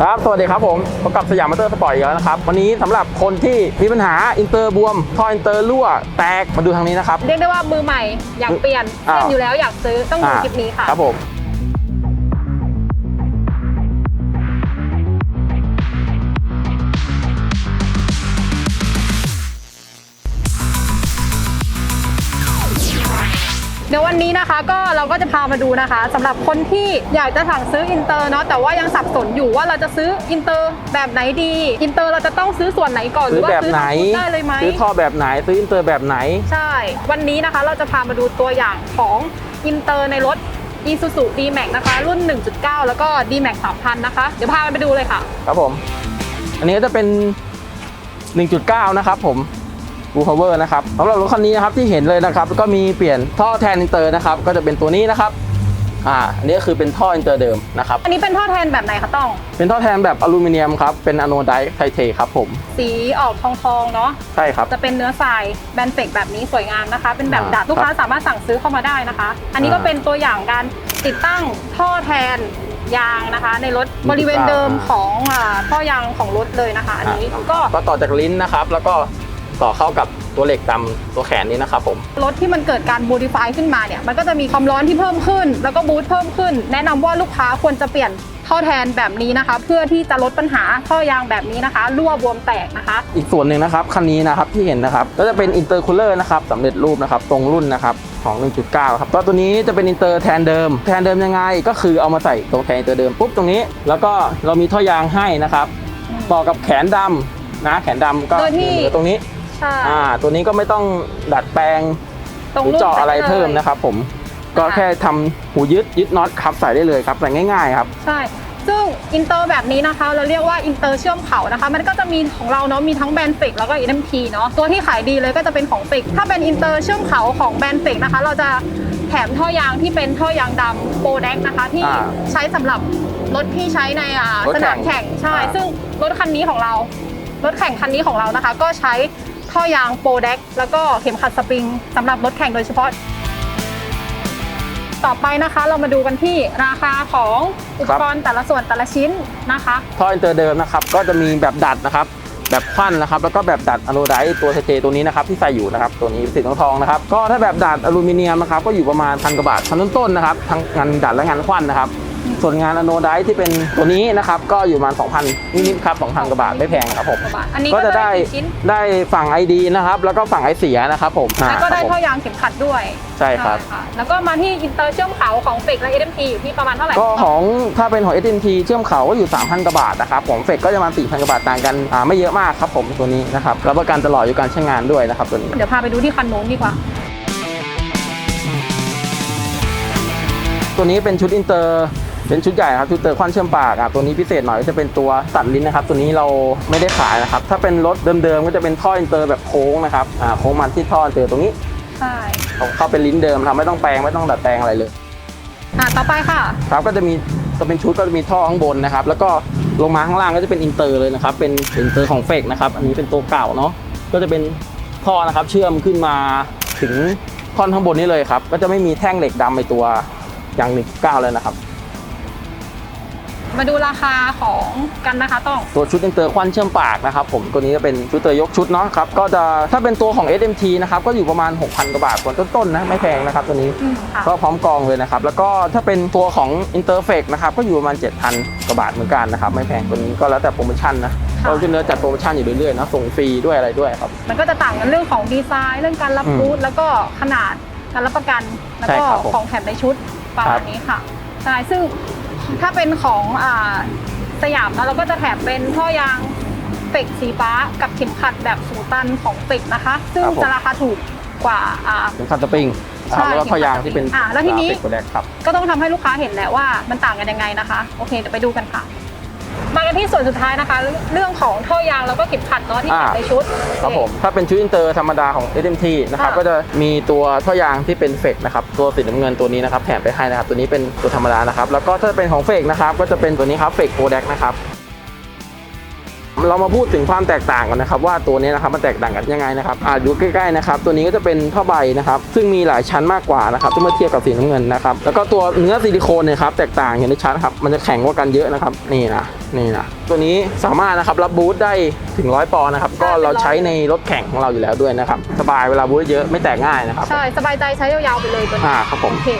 ครับ สวัสดีครับผมพบกับสยามมอเตอร์สปอร์ตอีกแล้วนะครับ วันนี้สำหรับคนที่มีปัญหาอินเตอร์บวม ท่ออินเตอร์รั่วแตกมาดูทางนี้นะครับ เรียกได้ว่ามือใหม่อยากเปลี่ยนอ้าวเส้นอยู่แล้วอยากซื้อต้องดูคลิปนี้ค่ะครับผม เดี๋ยววันนี้นะคะก็เราก็จะพามาดูนะคะสำหรับคนที่อยากจะสั่งซื้ออินเตอร์เนาะแต่ว่ายังสับสนอยู่ว่าเราจะซื้ออินเตอร์แบบไหนดีอินเตอร์เราจะต้องซื้อส่วนไหนก่อนหซื้รืออว่าแบบซื้อไหนทั้งชุดได้เลยไหมซื้อท่อแบบไหนซื้ออินเตอร์แบบไหน ใช่ วันนี้นะคะเราจะพามาดูตัวอย่างของอินเตอร์ในรถ Isuzu D-Max นะคะ รุ่น 1.9 แล้วก็ D-Max 3000 นะคะ เดี๋ยวพาไปดูเลยค่ะ ครับผม อันนี้ก็จะเป็น 1.9 นะครับผม บูพาวเวอร์นะครับสำหรับรถคันนี้นะครับที่เห็นเลยนะครับก็มีเปลี่ยนท่อแทนอินเตอร์นะครับก็จะเป็นตัวนี้นะครับอ่าอันนี้ก็คือเป็นท่ออินเตอร์เดิมนะครับอันนี้เป็นท่อแทนแบบไหนคะต้อง เป็นท่อแทนแบบอลูมิเนียมครับเป็นอะโนไดไทเทครับผม สีออกทองทองๆเนาะใช่ครับจะเป็นเนื้อทรายแบนเฟกแบบนี้สวยงามนะคะ เป็นแบบอ่าดัดลูกค้าสามารถสั่งซื้อเข้ามาได้นะคะ อันนี้ก็อ่าเป็นตัวอย่างการติดตั้งท่อแทนยางนะคะในรถ1.9บริเวณเดิมของอ่าท่อยางของรถเลยนะคะ อันนี้ก็ก็ต่อจากลิ้นนะครับ แล้วก็ ต่อเข้ากับตัวเหล็กตามตัวแขนนี้นะครับผม รถที่มันเกิดการบู d ิฟายขึ้นมาเนี่ย มันก็จะมีความร้อนที่เพิ่มขึ้น แล้วก็บูทเพิ่มขึ้น แนะนำว่าลูกค้าควรจะเปลี่ยนท่อแทนแบบนี้นะคะ เพื่อที่จะลดปัญหาท่อยางแบบนี้นะคะรั่วบวมแตกนะคะ อีกส่วนหนึ่งนะครับคันนี้นะครับที่เห็นนะครับก็จะเป็นอินเตอร์คูลเลอร์นะครับสำเร็จรูปนะครับตรงรุ่นนะครับของ 1.9 ครับก็ตัวนี้จะเป็นอินเตอร์แทนเดิม แทนเดิมยังไง ก็คือเอามาใส่ตรงแทนอินเตอร์เดิมปุ๊บตรงนี้ แล้วก็เรามีท่อยางให้นะครับ ต่อกับแขนดำนะแขนดำก็โดยที่เหลือตรงนี้ ใช่อ่าตัวนี้ก็ไม่ต้องดัดแปลงตรงหรือรุ่นเจาะอะไรเพิ่มลยนะครับ ผมก็แค่ทำหูยึดยึดน็อตครับใส่ได้เลยครับใส่ง่าย ๆ ครับ ใช่ซึ่งอินเตอร์แบบนี้นะคะ เราเรียกว่าอินเตอร์เชื่อมเขานะคะ มันก็จะมีของเราเนาะมีทั้งแบรนด์เฟกแล้วก็ NMT เนาะตัวที่ขายดีเลยก็จะเป็นของเฟกถ้าเป็นอินเตอร์เชื่อมเขาของแบรนด์เฟกนะคะ เราจะแถมท่อยางที่เป็นท่อยางดำโปรแดกนะคะ ที่อ่าใช้สำหรับรถที่ใช้ในอ่ารถสแข่นางมแข่งใช่อ่าซึ่งรถคันนี้ของเรารถแข่งคันนี้ของเรานะคะ ก็ใช้ ท่อยางโปรแดกแล้วก็เข็มขัดสปริงสำหรับรถแข่งโดยเฉพาะ ต่อไปนะคะเรามาดูกันที่ราคาของอุปกรณ์แต่ละส่วนแต่ละชิ้นนะคะ ท่ออินเตอร์เดิมนะครับ ก็จะมีแบบดัดนะครับ แบบควันนะครับ แล้วก็แบบดัดอะโนไดต์ตัวเทตัวนี้นะครับที่ใส่อยู่นะครับ ตัวนี้สีทองทองๆนะครับ ก็ถ้าแบบดัดอลูมิเนียมนะครับก็อยู่ประมาณพันกว่าบาทพันต้นๆนะครับ ทั้งงานดัดและงานควันนะครับ ส่วนงานอะโนไดต์ที่เป็นตัวนี้นะครับก็อยู่ประมาณ2,000นิดๆครับ2,000กว่าบาทไม่แพงครับผมอันนี้ก็ก็จะจะได้ได้กี่ชิ้นได้ฝั่ง ID นะครับแล้วก็ฝั่งไอเสียนะครับผมแล้วก็ได้อ่าครับผมท่อยางเข็มขัดด้วยใช่ครับะแล้วก็มาที่อินเตอร์เชื่อมเขาของเฟกและ SMT อยู่ที่ประมาณเท่าไหร่ก็ของถ้าเป็นของ SMT เชื่อมเขาก็อยู่ 3,000กว่าบาทนะครับของเฟกก็จะประมาณ4,000กว่าบาทต่างกันอ่าไม่เยอะมากครับผมตัวนี้นะครับรับประกันตลอดอยู่การใช้งานด้วยนะครับตัวนี้เดี๋ยวพาไปดูที่คันโน้นดีกว่าตัวนี้เป็นชุดอินเตอร์ เป็นชุดใหญ่ครับชุดเตอร์ควันเชื่อมปากอะตัวนี้พิเศษหน่อยจะเป็นตัวตัดลิ้นนะครับ ตัวนี้เราไม่ได้ขายนะครับ ถ้าเป็นรถเดิมๆก็จะเป็นท่ออินเตอร์แบบโค้งนะครับอ่าโค้งมันที่ท่ออินเตอร์ตรงนี้ใช่เขาเข้าเป็นลิ้นเดิมทำไม่ต้องแปลงไม่ต้องดัดแปลงอะไรเลยอะต่อไปค่ะครับก็จะมีจะเป็นชุดก็จะมีท่อข้างบนนะครับ แล้วก็ลงมาข้างล่างก็จะเป็นอินเตอร์เลยนะครับ เป็นอินเตอร์ของเฟกนะครับอันนี้เป็นตัวเก่าเนาะก็จะเป็นท่อนะครับ เชื่อมขึ้นมาถึงท่อนข้างบนนี้เลยครับ ก็จะไม่มีแท่งเหล็กดำในตัวอย่างหนึ่งเก้าเลยนะครับ มาดูราคาของกันนะคะต้อง ตัวชุดอินเตอร์ควันเชื่อมปากนะครับผมตัวนี้จะเป็นชุดเตอร์ยกชุดเนาะครับก็จะถ้าเป็นตัวของ SMT นะครับก็อยู่ประมาณ 6,000กว่าบาทส่วนต้นๆนะไม่แพงนะครับตัวนี้อืมค่ะ ก็พร้อมกองเลยนะครับแล้วก็ถ้าเป็นตัวของ Interfake นะครับก็อยู่ประมาณ 7,000กว่าบาทเหมือนกันนะครับไม่แพงตัวนี้ก็แล้วแต่โปรโมชั่นนะค่ะ เราจะเนื้อจัดโปรโมชั่นอยู่เรื่อยๆนะส่งฟรีด้วยอะไรด้วยครับ มันก็จะต่างกันเรื่องของดีไซน์เรื่องการรับอืมบูธแล้วก็ขนาดการรับประกัน แล้วใช่ก็ครับผมของแถมในชุดประครัมาบณนี้ค่ะใช่ซึ่ง ถ้าเป็นของอ่าสยามนะเราก็จะแถมเป็นท่อยางเฟกสีฟ้ากับเข็มขัดแบบสูตันของเฟกนะคะ ซึ่งจะราคาถูกกว่าอ่าเป็นคัตเตอร์ปิงใช่แล้วก็ทอยางที่เป็นอ่าแล้วทีนี้เฟกตัวแรกครับ ก็ต้องทำให้ลูกค้าเห็นแหละว่ามันต่างกันยังไงนะคะ โอเคเดี๋ยวไปดูกันค่ะ มากันที่ส่วนสุดท้ายนะคะ เรื่องของท่อยางแล้วก็เข็มขัดเนาะที่อ่าแถมในชุด ครับผม ถ้าเป็นชุดอินเตอร์ธรรมดาของ SMT นะครับค่ะก็จะมีตัวท่อยางที่เป็นเฟกนะครับ ตัวสีน้ำเงินตัวนี้นะครับ แถมไปให้นะครับ ตัวนี้เป็นตัวธรรมดานะครับ แล้วก็ถ้าเป็นของเฟกนะครับ ก็จะเป็นตัวนี้ครับเฟกโปรแดกนะครับ เรามาพูดถึงความแตกต่างกันนะครับ ว่าตัวนี้นะครับมันแตกต่างกันยังไงนะครับอ่าดูใกล้ๆนะครับ ตัวนี้ก็จะเป็นผ้าใบนะครับ ซึ่งมีหลายชั้นมากกว่านะครับถ้าเมื่อเทียบกับสีน้ำเงินนะครับ แล้วก็ตัวเนื้อซิลิโคนเนี่ยครับแตกต่างเห็นได้ชัดครับมันจะแข็งกว่ากันเยอะนะครับนี่นะ นี่นะตัวนี้สามารถนะครับรับบูทได้ถึงร้อยปอนด์นะครับใช่ก็เราเป็นร้อยใช้ในรถแข่งของเราอยู่แล้วด้วยนะครับสบายเวลาบูทเยอะไม่แตกง่ายนะครับใช่สบายใจใช้ยาวๆไปเลยตัวนี้อ่าครับผมโอเค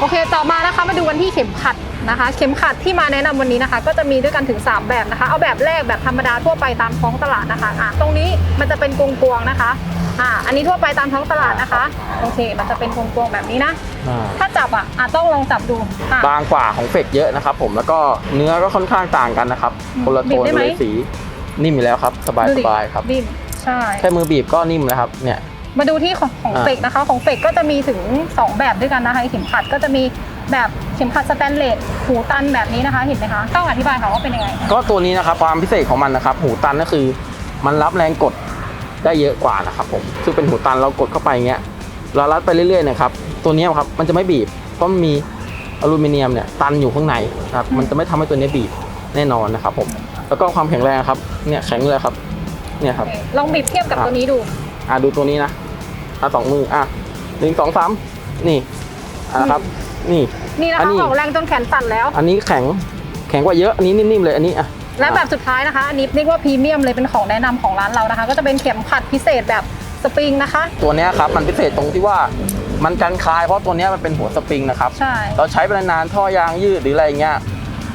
โอเคต่อมานะคะมาดูกันที่เข็มขัดนะคะ เข็มขัดที่มาแนะนำวันนี้นะคะ ก็จะมีด้วยกันถึง 3 แบบนะคะ เอาแบบแรกแบบธรรมดาทั่วไปตามท้องตลาดนะคะอะตรงนี้มันจะเป็นกวงๆนะคะ อ่าอันนี้ทั่วไปตามท้องตลาดนะคะ โอเค มันจะเป็นกวงๆแบบนี้นะ อ่าถ้าจับอะอะต้องลองจับดูอะ บางกว่าของเฟกเยอะนะครับผมแล้วก็เนื้อก็ค่อนข้างต่างกันนะครับอืมคนละโทบีบนได้ไหม เลยสีนิ่มอยู่แล้วครับ สบายดูสดิบายครับดิ้นใช่ แค่มือบีบก็นิ่มแล้วครับเนี่ย มาดูที่ของของอ่า เฟกนะคะ ของเฟกก็จะมีถึง 2 แบบด้วยกันนะคะเข็มขัดก็จะมีแบบเข็มขัดสแตนเลสหูตันแบบนี้นะคะเห็นไหมคะต้องอธิบายค่ะว่าเป็นยังไง ก็ตัวนี้นะครับความพิเศษของมันนะครับ หูตันก็คือ มันรับแรงกด ได้เยอะกว่านะครับผมคือเป็นหูตันเรากดเข้าไปอย่างเงี้ยเรารัดไปเรื่อยๆนะครับตัวเนี้ยครับมันจะไม่บีบเพราะมันมีอลูมิเนียมเนี่ยตันอยู่ข้างในนะครับอืมมันจะไม่ทำให้ตัวเนี้ยบีบแน่นอนนะครับผมแล้วก็ความแข็งแรงครับเนี่ยแข็งเลยครับเนี่ยครับโอเคลองบีบเทียบกับครับตัวนี้ดูอะดูตัวนี้นะอะสองมืออะหนึ่งสองสามนี่อะนะครับ นี่นี่นะอันคะนี้ออกแรงจนแขนสั่นแล้ว อันนี้แข็งแข็งกว่าเยอะอันนี้นิ่มๆเลยอันนี้อะ และแบบสุดท้ายนะคะอันนี้เรียกว่าพรีเมียมเลยเป็นของแนะนำของร้านเรานะคะ ก็จะเป็นเข็มขัดพิเศษแบบสปริงนะคะ ตัวเนี้ยครับมันพิเศษตรงที่ว่ามันกันคลายเพราะตัวเนี้ยมันเป็นหัวสปริงนะครับใช่เราใช้ไปนานๆท่อยางยืดหรืออะไรเงี้ย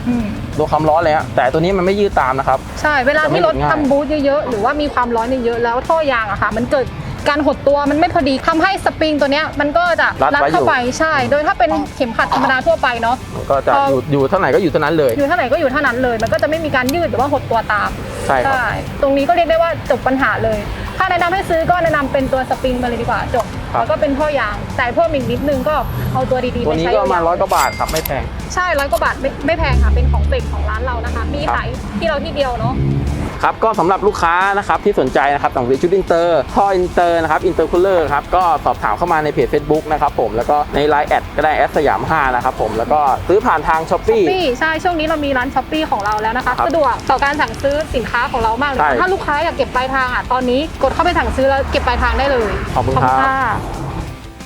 อืมโดนความร้อนเลยฮะแต่ตัวนี้มันไม่ยืดตามนะครับ ใช่เวลาที่รถจะไม่หลุดง่ายทำบูทเยอะๆหรือว่ามีความร้อนเยอะๆแล้วท่อยางอะค่ะ มันเกิด การหดตัวมันไม่พอดีทำให้สปริงตัวเนี้ยมันก็จะรัดไว้อยู่เข้าไปใช่ โดยถ้าเป็นเข็มขัดธรรมดาทั่วไปเนาะมันก็จะพอออยู่อยู่เท่าไหร่ก็อยู่เท่านั้นเลย อยู่เท่าไหร่ก็อยู่เท่านั้นเลย มันก็จะไม่มีการยืดหรือว่าหดตัวตามใช่ครับตรงนี้ก็เรียกได้ว่าจบปัญหาเลย ถ้าแนะนำให้ซื้อก็แนะนำเป็นตัวสปริงมาเลยดีกว่าจบครับแล้วก็เป็นท่อยางแต่เพิ่มอีกนิดนึงก็เอาตัวดีๆตัวไปนี้ใช้ก็ประมาณยาวๆร้อยกว่าบาทครับไม่แพง ใช่ร้อยกว่าบาทไม่ไม่แพงค่ะเป็นของเฟกของร้านเรานะคะ มีครับขายที่เราที่เดียวเนาะ ครับก็สำหรับลูกค้านะครับที่สนใจนะครับสั่งซื้อชุดอินเตอร์ท่ออินเตอร์นะครับอินเตอร์คูลเลอร์ครับก็สอบถามเข้ามาในเพจ Facebook นะครับผมแล้วก็ใน Line แอดก็ได้แอดสยาม5นะครับผมแล้วก็ซื้อผ่านทางช้อปปี้ปี้ใช่ช่วงนี้เรามีร้านช้อปปี้ของเราแล้วนะคะครับสะดวกต่อการสั่งซื้อสินค้าของเรามากเลยใช่ถ้าลูกค้าอยากเก็บปลายทางอะตอนนี้กดเข้าไปสั่งซื้อแล้วเก็บปลายทางได้เลยขอบคุณครับค่ะ